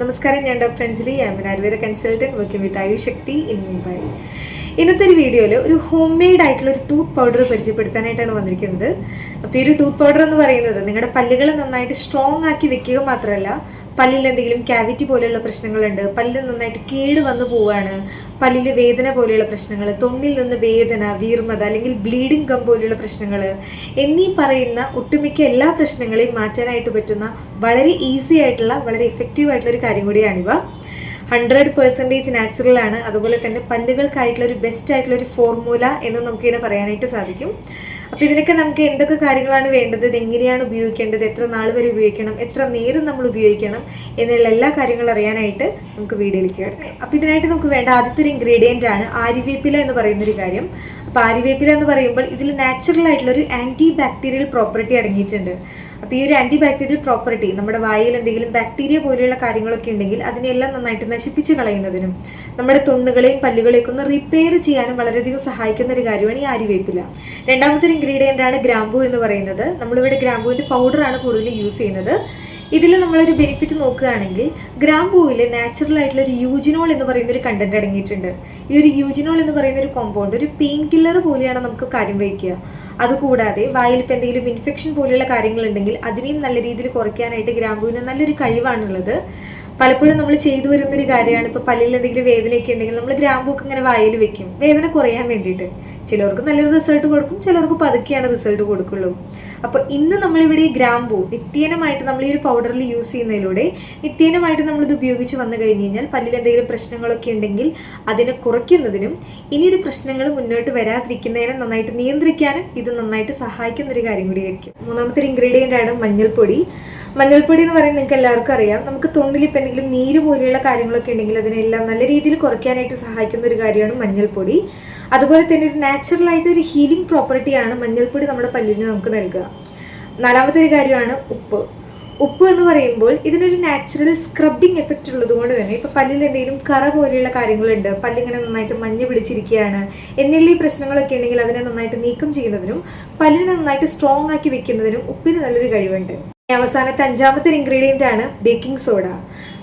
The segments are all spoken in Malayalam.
നമസ്കാരം ഞാൻ doctor Anjali. I am Ayurveda consultant working with Ayush Shakti in Mumbai ഇന്നത്തെ ഒരു വീഡിയോയിൽ ഒരു ഹോം മെയ്ഡ് ആയിട്ടുള്ള ഒരു ടൂത്ത് പൗഡർ പരിചയപ്പെടുത്താനായിട്ടാണ് വന്നിരിക്കുന്നത്. അപ്പോൾ ഈ ഒരു ടൂത്ത് പൗഡർ എന്ന് പറയുന്നത് നിങ്ങളുടെ പല്ലുകൾ നന്നായിട്ട് സ്ട്രോങ് ആക്കി വെക്കുക മാത്രമല്ല പല്ലിൽ എന്തെങ്കിലും ക്യാവിറ്റി പോലെയുള്ള പ്രശ്നങ്ങളുണ്ട്. പല്ലിൽ നന്നായിട്ട് കേട് വന്നു പോവുകയാണ് പല്ലിൽ വേദന പോലെയുള്ള പ്രശ്നങ്ങൾ തൊണ്ണിൽ നിന്ന് വേദന വീർമത അല്ലെങ്കിൽ ബ്ലീഡിംഗ് കം പോലെയുള്ള പ്രശ്നങ്ങൾ എന്നീ പറയുന്ന ഒട്ടുമിക്ക എല്ലാ പ്രശ്നങ്ങളെയും മാറ്റാനായിട്ട് പറ്റുന്ന വളരെ ഈസി ആയിട്ടുള്ള വളരെ എഫക്റ്റീവ് ആയിട്ടുള്ള ഒരു കാര്യം കൂടിയാണിവ ഹൺഡ്രഡ് പെർസെന്റേജ് നാച്ചുറൽ ആണ്. അതുപോലെ തന്നെ പല്ലുകൾക്കായിട്ടുള്ള ഒരു ബെസ്റ്റ് ആയിട്ടുള്ള ഒരു ഫോർമുല എന്ന് നമുക്കിതിനെ പറയാനായിട്ട് സാധിക്കും. അപ്പോൾ ഇതിനൊക്കെ നമുക്ക് എന്തൊക്കെ കാര്യങ്ങളാണ് വേണ്ടത്? എങ്ങനെയാണ് ഉപയോഗിക്കേണ്ടത്? എത്ര നാൾ വരെ ഉപയോഗിക്കണം? എത്ര നേരം നമ്മൾ ഉപയോഗിക്കണം? എന്നുള്ള എല്ലാ കാര്യങ്ങളും അറിയാനായിട്ട് നമുക്ക് വീഡിയോയിലേക്ക് കിടക്കാം. അപ്പൊ ഇതിനായിട്ട് നമുക്ക് വേണ്ട ആദ്യത്തെ ഒരു ഇൻഗ്രീഡിയന്റ് ആണ് ആരിവേപ്പില എന്ന് പറയുന്ന ഒരു കാര്യം. അപ്പൊ ആരിവേപ്പില എന്ന് പറയുമ്പോൾ ഇതിൽ നാച്ചുറൽ ആയിട്ടുള്ള ഒരു ആന്റി ബാക്ടീരിയൽ പ്രോപ്പർട്ടി അടങ്ങിയിട്ടുണ്ട്. അപ്പോൾ ഈ ഒരു ആന്റി ബാക്ടീരിയൽ പ്രോപ്പർട്ടി നമ്മുടെ വായിൽ എന്തെങ്കിലും ബാക്ടീരിയ പോലെയുള്ള കാര്യങ്ങളൊക്കെ ഉണ്ടെങ്കിൽ അതിനെല്ലാം നന്നായിട്ട് നശിപ്പിച്ച് കളയുന്നതിനും നമ്മുടെ തൊണ്ണുകളെയും പല്ലുകളെയൊക്കെ ഒന്ന് റിപ്പയർ ചെയ്യാനും വളരെയധികം സഹായിക്കുന്ന ഒരു കാര്യമാണ് ഈ ആര്യവേപ്പില രണ്ടാമത്തെ ഒരു ഇൻഗ്രീഡിയന്റ് ആണ് ഗ്രാമ്പൂ എന്ന് പറയുന്നത്. നമ്മളിവിടെ ഗ്രാമ്പൂവിന്റെ പൗഡറാണ് കൂടുതൽ യൂസ് ചെയ്യുന്നത്. ഇതിൽ നമ്മളൊരു ബെനിഫിറ്റ് നോക്കുകയാണെങ്കിൽ ഗ്രാമ്പൂവിൽ നാച്ചുറൽ ആയിട്ടുള്ള ഒരു യൂജിനോൾ എന്ന് പറയുന്ന ഒരു കണ്ടന്റ് അടങ്ങിയിട്ടുണ്ട്. ഈ ഒരു യൂജിനോൾ എന്ന് പറയുന്ന ഒരു കോമ്പൗണ്ട് ഒരു പെയിൻ കില്ലർ പോലെയാണ് നമുക്ക് കാര്യം വഹിക്കുക. അതുകൂടാതെ വായിൽ എന്തെങ്കിലും ഇൻഫെക്ഷൻ പോലെയുള്ള കാര്യങ്ങളുണ്ടെങ്കിൽ അതിനെയും നല്ല രീതിയിൽ കുറയ്ക്കാനായിട്ട് ഗ്രാമ്പൂവിന് നല്ലൊരു കഴിവാണുള്ളത്. പലപ്പോഴും നമ്മൾ ചെയ്തു വരുന്ന ഒരു കാര്യമാണ് ഇപ്പോൾ പല്ലിൽ എന്തെങ്കിലും വേദനയൊക്കെ ഉണ്ടെങ്കിൽ നമ്മൾ ഗ്രാമ്പൂക്ക് ഇങ്ങനെ വായിൽ വെക്കും. വേദന കുറയാൻ വേണ്ടിയിട്ട്. ചിലർക്ക് നല്ലൊരു റിസൾട്ട് കൊടുക്കും ചിലർക്ക് പതുക്കെയാണ് റിസൾട്ട് കൊടുക്കുള്ളൂ. അപ്പോൾ ഇന്ന് നമ്മളിവിടെ ഈ ഗ്രാമ്പൂ നിത്യേനമായിട്ട് നമ്മൾ ഈ ഒരു പൗഡറിൽ യൂസ് ചെയ്യുന്നതിലൂടെ നിത്യേനമായിട്ട് നമ്മളിത് ഉപയോഗിച്ച് വന്നു കഴിഞ്ഞ് കഴിഞ്ഞാൽ പല്ലിൽ എന്തെങ്കിലും പ്രശ്നങ്ങളൊക്കെ ഉണ്ടെങ്കിൽ അതിനെ കുറയ്ക്കുന്നതിനും ഇനിയൊരു പ്രശ്നങ്ങൾ മുന്നോട്ട് വരാതിരിക്കുന്നതിനെ നന്നായിട്ട് നിയന്ത്രിക്കാനും ഇത് നന്നായിട്ട് സഹായിക്കുന്ന ഒരു കാര്യം കൂടിയായിരിക്കും. മൂന്നാമത്തെ ഇൻഗ്രീഡിയന്റ് ആണ് മഞ്ഞൾപ്പൊടി. മഞ്ഞൾപ്പൊടി എന്ന് പറയുന്നത് നിങ്ങൾക്ക് എല്ലാവർക്കും അറിയാം. നമുക്ക് തൊണ്ടിൽ ഇപ്പം എന്തെങ്കിലും നീര് പോലെയുള്ള കാര്യങ്ങളൊക്കെ ഉണ്ടെങ്കിൽ അതിനെല്ലാം നല്ല രീതിയിൽ കുറയ്ക്കാനായിട്ട് സഹായിക്കുന്ന ഒരു കാര്യമാണ് മഞ്ഞൾപ്പൊടി. അതുപോലെ തന്നെ ഒരു നാച്ചുറൽ ആയിട്ട് ഒരു ഹീലിംഗ് പ്രോപ്പർട്ടിയാണ് മഞ്ഞൾപ്പൊടി നമ്മുടെ പല്ലിന് നമുക്ക് നൽകുക. നാലാമത്തെ ഒരു കാര്യമാണ് ഉപ്പ്. ഉപ്പ് എന്ന് പറയുമ്പോൾ ഇതിനൊരു നാച്ചുറൽ സ്ക്രബിങ് എഫക്റ്റ് ഉള്ളത് കൊണ്ട് തന്നെ ഇപ്പം പല്ലിൽ എന്തെങ്കിലും കറ പോലെയുള്ള കാര്യങ്ങളുണ്ട്. പല്ലിങ്ങനെ നന്നായിട്ട് മഞ്ഞ് പിടിച്ചിരിക്കുകയാണ്. എന്നുള്ള ഈ പ്രശ്നങ്ങളൊക്കെ ഉണ്ടെങ്കിൽ അതിനെ നന്നായിട്ട് നീക്കം ചെയ്യുന്നതിനും പല്ലിനെ നന്നായിട്ട് സ്ട്രോങ് ആക്കി വെക്കുന്നതിനും ഉപ്പിന് നല്ലൊരു കഴിവുണ്ട്. അവസാനത്തെ അഞ്ചാമത്തെ ഇൻഗ്രീഡിയന്റ് ആണ് ബേക്കിംഗ് സോഡ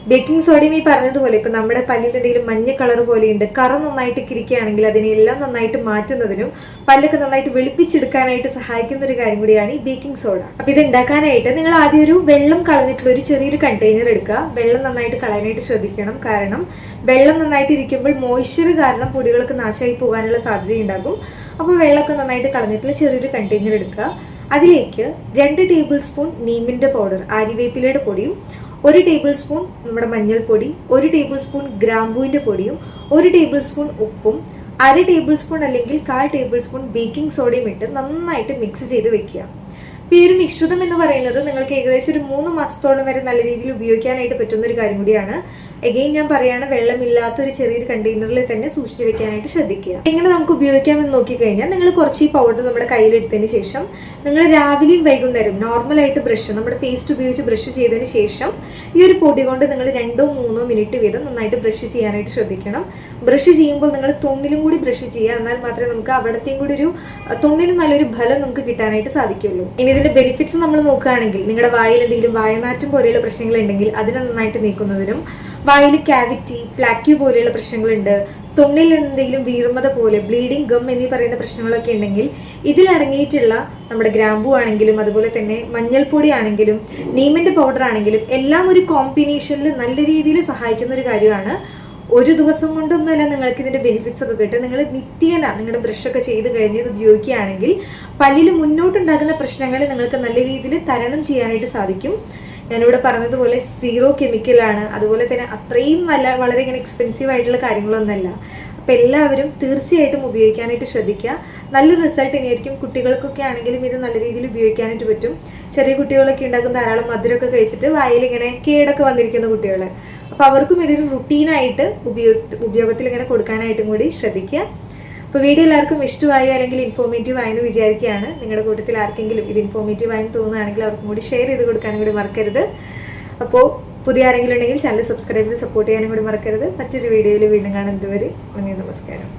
ബേക്കിംഗ് സോഡയും ഈ പറഞ്ഞതുപോലെ ഇപ്പൊ നമ്മുടെ പല്ലിൽ എന്തെങ്കിലും മഞ്ഞ കളർ പോലെയുണ്ട് കറ നന്നായിട്ട് കിരിക്കുകയാണെങ്കിൽ അതിനെല്ലാം നന്നായിട്ട് മാറ്റുന്നതിനും പല്ലൊക്കെ നന്നായിട്ട് വെളുപ്പിച്ചെടുക്കാനായിട്ട് സഹായിക്കുന്ന ഒരു കാര്യം കൂടിയാണ് ഈ ബേക്കിംഗ് സോഡ അപ്പൊ ഇത് ഉണ്ടാക്കാനായിട്ട് നിങ്ങൾ ആദ്യം ഒരു വെള്ളം കളഞ്ഞിട്ടുള്ള ഒരു ചെറിയൊരു കണ്ടെയ്നർ എടുക്കുക. വെള്ളം നന്നായിട്ട് കളയാനായിട്ട് ശ്രദ്ധിക്കണം. കാരണം വെള്ളം നന്നായിട്ട് ഇരിക്കുമ്പോൾ മോയ്സ്ചർ കാരണം പൊടികളൊക്കെ നാശമായി പോകാനുള്ള സാധ്യതയുണ്ടാകും. അപ്പോൾ വെള്ളമൊക്കെ നന്നായിട്ട് കളഞ്ഞിട്ടുള്ള ചെറിയൊരു കണ്ടെയ്നർ എടുക്കുക. അതിലേക്ക് രണ്ട് ടേബിൾ സ്പൂൺ നീമിന്റെ പൗഡർ ആര്യവേപ്പിലയുടെ പൊടിയും ഒരു ടേബിൾ സ്പൂൺ നമ്മുടെ മഞ്ഞൾപ്പൊടി ഒരു ടേബിൾ സ്പൂൺ ഗ്രാമ്പൂവിന്റെ പൊടിയും ഒരു ടേബിൾ സ്പൂൺ ഉപ്പും അര ടേബിൾ സ്പൂൺ അല്ലെങ്കിൽ കാൽ ടേബിൾ സ്പൂൺ ബേക്കിംഗ് സോഡയും ഇട്ട് നന്നായിട്ട് മിക്സ് ചെയ്ത് വെക്കുക. അപ്പോൾ ഈ ഒരു മിശ്രിതം എന്ന് പറയുന്നത് നിങ്ങൾക്ക് ഏകദേശം ഒരു മൂന്ന് മാസത്തോളം വരെ നല്ല രീതിയിൽ ഉപയോഗിക്കാനായിട്ട് പറ്റുന്ന ഒരു കാര്യം കൂടിയാണ്. എഗെയിൻ ഞാൻ പറയാണ് വെള്ളമില്ലാത്ത ഒരു ചെറിയൊരു കണ്ടെയ്നറിൽ തന്നെ സൂക്ഷിച്ചു വെക്കാനായിട്ട് ശ്രദ്ധിക്കുക. എങ്ങനെ നമുക്ക് ഉപയോഗിക്കാമെന്ന് നോക്കിക്കഴിഞ്ഞാൽ നിങ്ങൾ കുറച്ച് ഈ പൗഡർ നമ്മുടെ കയ്യിലെടുത്തതിന് ശേഷം നിങ്ങൾ രാവിലെയും വൈകുന്നേരം നോർമലായിട്ട് ബ്രഷ് നമ്മുടെ പേസ്റ്റ് ഉപയോഗിച്ച് ബ്രഷ് ചെയ്തതിന് ശേഷം ഈ ഒരു പൊടി കൊണ്ട് നിങ്ങൾ രണ്ടോ മൂന്നോ മിനിറ്റ് വീതം നന്നായിട്ട് ബ്രഷ് ചെയ്യാനായിട്ട് ശ്രദ്ധിക്കണം. ബ്രഷ് ചെയ്യുമ്പോൾ നിങ്ങൾ തൊന്നിലും കൂടി ബ്രഷ് ചെയ്യുക എന്നാൽ മാത്രമേ നമുക്ക് അവിടത്തെയും കൂടി ഒരു തൊന്നിലും നല്ലൊരു ഫലം നമുക്ക് കിട്ടാനായിട്ട് സാധിക്കുള്ളൂ ഇനി ഇതിന്റെ ബെനിഫിറ്റ്സ് നമ്മൾ നോക്കുകയാണെങ്കിൽ നിങ്ങളുടെ വായിൽ എന്തെങ്കിലും വായനാറ്റം പോലെയുള്ള പ്രശ്നങ്ങൾ ഉണ്ടെങ്കിൽ അതിനെ നന്നായിട്ട് നീക്കുന്നതിനും വായിൽ കാവിറ്റി പ്ലാക്യൂ പോലെയുള്ള പ്രശ്നങ്ങളുണ്ട്. തുണ്ണിൽ എന്തെങ്കിലും വീർമത പോലെ ബ്ലീഡിംഗ് ഗം എന്നീ പറയുന്ന പ്രശ്നങ്ങളൊക്കെ ഉണ്ടെങ്കിൽ ഇതിലടങ്ങിയിട്ടുള്ള നമ്മുടെ ഗ്രാമ്പു ആണെങ്കിലും അതുപോലെ തന്നെ മഞ്ഞൾപ്പൊടി ആണെങ്കിലും നീമിന്റെ പൗഡർ ആണെങ്കിലും എല്ലാം ഒരു കോമ്പിനേഷനിൽ നല്ല രീതിയിൽ സഹായിക്കുന്ന ഒരു കാര്യമാണ്. ഒരു ദിവസം കൊണ്ടൊന്നുമല്ല നിങ്ങൾക്ക് ഇതിന്റെ ബെനിഫിറ്റ്സ് ഒക്കെ കിട്ടും നിങ്ങൾ നിത്യേന നിങ്ങളുടെ ബ്രഷൊക്കെ ചെയ്ത് കഴിഞ്ഞ് ഇത് ഉപയോഗിക്കുകയാണെങ്കിൽ പല്ലിൽ മുന്നോട്ടുണ്ടാകുന്ന പ്രശ്നങ്ങൾ നിങ്ങൾക്ക് നല്ല രീതിയിൽ തരണം ചെയ്യാനായിട്ട് സാധിക്കും. ഞാനിവിടെ പറഞ്ഞതുപോലെ സീറോ കെമിക്കലാണ് അതുപോലെ തന്നെ അത്രയും നല്ല വളരെ ഇങ്ങനെ എക്സ്പെൻസീവ് ആയിട്ടുള്ള കാര്യങ്ങളൊന്നുമല്ല. അപ്പം എല്ലാവരും തീർച്ചയായിട്ടും ഉപയോഗിക്കാനായിട്ട് ശ്രദ്ധിക്കുക. നല്ലൊരു റിസൾട്ട് ഇനിയായിരിക്കും. കുട്ടികൾക്കൊക്കെ ആണെങ്കിലും ഇത് നല്ല രീതിയിൽ ഉപയോഗിക്കാനായിട്ട് പറ്റും. ചെറിയ കുട്ടികളൊക്കെ ഉണ്ടാക്കുന്ന ധാരാളം മധുരമൊക്കെ കഴിച്ചിട്ട് വായിൽ ഇങ്ങനെ കേടൊക്കെ വന്നിരിക്കുന്ന കുട്ടികൾ അപ്പോൾ അവർക്കും ഇതൊരു റുട്ടീനായിട്ട് ഉപയോഗ ഉപയോഗത്തിൽ ഇങ്ങനെ കൊടുക്കാനായിട്ടും കൂടി ശ്രദ്ധിക്കുക. അപ്പോൾ വീഡിയോ എല്ലാവർക്കും ഇഷ്ടമായി അല്ലെങ്കിൽ ഇൻഫോർമേറ്റീവ് ആയെന്ന് വിചാരിക്കുകയാണ്. നിങ്ങളുടെ കൂട്ടത്തിൽ ആർക്കെങ്കിലും ഇത് ഇൻഫോർമേറ്റീവ് ആയെന്ന് തോന്നുകയാണെങ്കിൽ അവർക്കും കൂടി ഷെയർ ചെയ്ത് കൊടുക്കാനും കൂടി മറക്കരുത്. അപ്പോൾ പുതിയ ആരെങ്കിലും ഉണ്ടെങ്കിൽ ചാനൽ സബ്സ്ക്രൈബ് ചെയ്ത് സപ്പോർട്ട് ചെയ്യാനും കൂടി മറക്കരുത്. മറ്റൊരു വീഡിയോയിൽ വീണ്ടും കാണുന്നതുവരെ നന്ദി നമസ്കാരം.